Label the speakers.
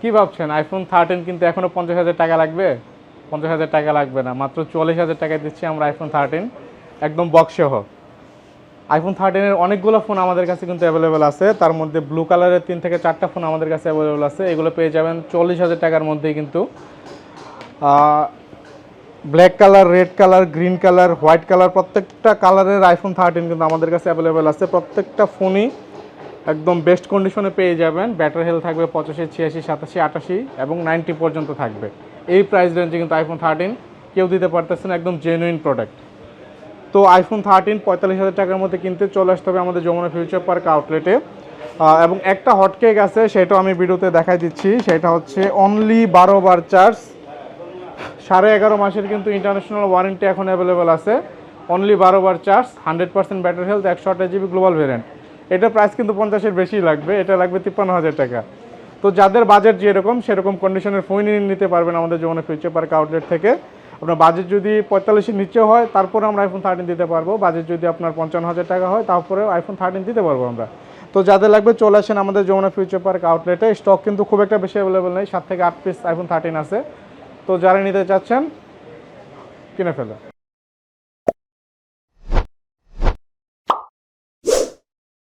Speaker 1: কি ভাবছেন? IPhone thirteen কিন্তু এখনও পঞ্চাশ হাজার টাকা লাগবে? পঞ্চাশ হাজার টাকা লাগবে না, মাত্র চল্লিশ হাজার টাকায় দিচ্ছি আমরা আইফোন থার্টিন একদম বক্স সহ আইফোন থার্টিনের অনেকগুলো ফোন আমাদের কাছে কিন্তু অ্যাভেলেবেল আছে, তার মধ্যে ব্লু কালারের তিন থেকে চারটা ফোন আমাদের কাছে অ্যাভেলেবেল আছে, এগুলো পেয়ে যাবেন চল্লিশ হাজার টাকার মধ্যেই কিন্তু। Black colour red colour green colour white colour প্রত্যেকটা কালারের আইফোন থার্টিন কিন্তু আমাদের কাছে অ্যাভেলেবেল আছে, প্রত্যেকটা ফোনই একদম বেস্ট কন্ডিশনে পেয়ে যাবেন। ব্যাটারি হেলথ থাকবে পঁচাশি, ছিয়াশি, সাতাশি, আটাশি এবং নাইনটি পর্যন্ত থাকবে। এই প্রাইস রেঞ্জে কিন্তু আইফোন থার্টিন কেউ দিতে পারতেছে না, একদম জেনুইন প্রোডাক্ট তো আইফোন থার্টিন পঁয়তাল্লিশ হাজার টাকার মধ্যে কিনতে চলে আসতে হবে আমাদের যমুনা ফিউচার পার্ক আউটলেটে এবং একটা হটকেক আছে, সেটাও আমি ভিডিওতে দেখাই দিচ্ছি। সেটা হচ্ছে অনলি বারো বার চার্জ সাড়ে এগারো মাসের কিন্তু ইন্টারন্যাশনাল ওয়ারেন্টি এখন অ্যাভেলেবেল আছে। অনলি বারো বার charge hundred percent battery health একশো আঠাশ জিবি গ্লোবাল ভেরিয়েন্ট এটা প্রাইস কিন্তু পঞ্চাশের বেশি লাগবে, এটা লাগবে তিপ্পান্ন হাজার টাকা। তো যাদের বাজেট যেরকম, সেরকম কন্ডিশনের ফোন নিতে পারবেন আমাদের যমুনা ফিউচার পার্ক আউটলেট থেকে। আপনার বাজেট যদি পঁয়তাল্লিশের নিচে হয়, তারপরে আমরা আইফোন থার্টিন দিতে পারব। বাজেট যদি আপনার পঞ্চান্ন হাজার টাকা হয় তারপরে আইফোন থার্টিন দিতে পারব আমরা। তো যাদের লাগবে, চলে আসেন আমাদের যমুনা ফিউচার পার্ক আউটলেটে স্টক কিন্তু খুব একটা বেশি অ্যাভেলেবেল নেই, সাত থেকে আট পিস আইফোন থার্টিন আছে। তো যারা নিতে চাচ্ছেন, কিনে ফেলে